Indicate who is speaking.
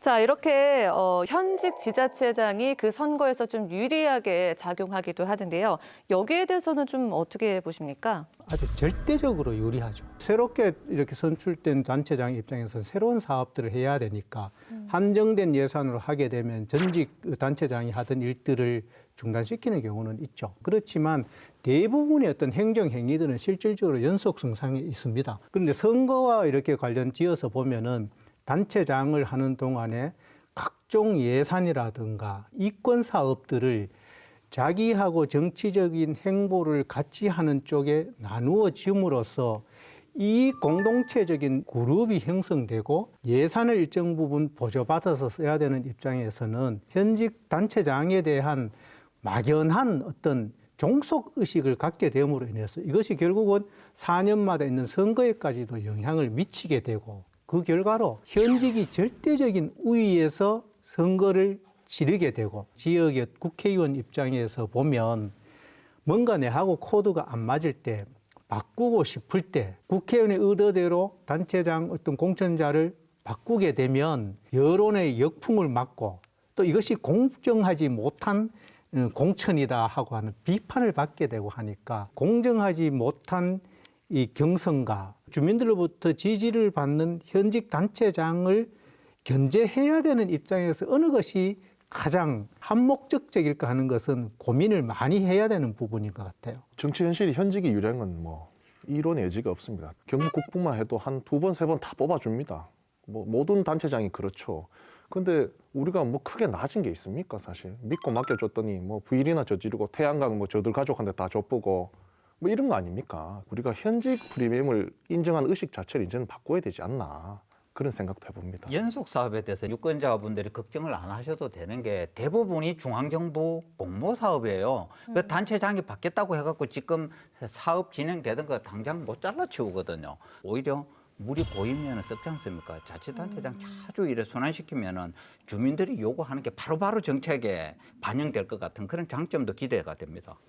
Speaker 1: 자, 이렇게 어, 현직 지자체장이 그 선거에서 좀 유리하게 작용하기도 하던데요. 여기에 대해서는 좀 어떻게 보십니까?
Speaker 2: 아주 절대적으로 유리하죠. 새롭게 이렇게 선출된 단체장 입장에서는 새로운 사업들을 해야 되니까 한정된 예산으로 하게 되면 전직 단체장이 하던 일들을 중단시키는 경우는 있죠. 그렇지만 대부분의 어떤 행정 행위들은 실질적으로 연속 성상에 있습니다. 그런데 선거와 이렇게 관련 지어서 보면은 단체장을 하는 동안에 각종 예산이라든가 이권 사업들을 자기하고 정치적인 행보를 같이 하는 쪽에 나누어 지음으로써 이 공동체적인 그룹이 형성되고 예산을 일정 부분 보조받아서 써야 되는 입장에서는 현직 단체장에 대한 막연한 어떤 종속 의식을 갖게 됨으로 인해서 이것이 결국은 4년마다 있는 선거에까지도 영향을 미치게 되고 그 결과로 현직이 절대적인 우위에서 선거를 치르게 되고 지역의 국회의원 입장에서 보면 뭔가 내하고 코드가 안 맞을 때 바꾸고 싶을 때 국회의원의 의도대로 단체장 어떤 공천자를 바꾸게 되면 여론의 역풍을 맞고 또 이것이 공정하지 못한 어, 공천이다 하고 하는 비판을 받게 되고 하니까 공정하지 못한 이 경선과 주민들로부터 지지를 받는 현직 단체장을 견제해야 되는 입장에서 어느 것이 가장 한목적적일까 하는 것은 고민을 많이 해야 되는 부분인 것 같아요.
Speaker 3: 정치 현실이 현직이 유리한 건 뭐 이론 예지가 없습니다. 경북국부만 해도 한 두 번 세 번 다 뽑아줍니다. 뭐 모든 단체장이 그렇죠. 근데 우리가 뭐 크게 낮은 게 있습니까 사실 믿고 맡겨줬더니 뭐 부일이나 저지르고 태양광 뭐 저들 가족한테 다 줬보고 뭐 이런 거 아닙니까? 우리가 현직 프리미엄을 인정한 의식 자체를 이제는 바꿔야 되지 않나 그런 생각도 해봅니다.
Speaker 4: 연속 사업에 대해서 유권자분들이 걱정을 안 하셔도 되는 게 대부분이 중앙정부 공모 사업이에요. 그 단체장이 바뀌었다고 해갖고 지금 사업 진행되던 거 당장 못 잘라치우거든요. 오히려 물이 고이면 썩지 않습니까? 자치단체장 자주 이래 순환시키면은 주민들이 요구하는 게 바로바로 정책에 반영될 것 같은 그런 장점도 기대가 됩니다.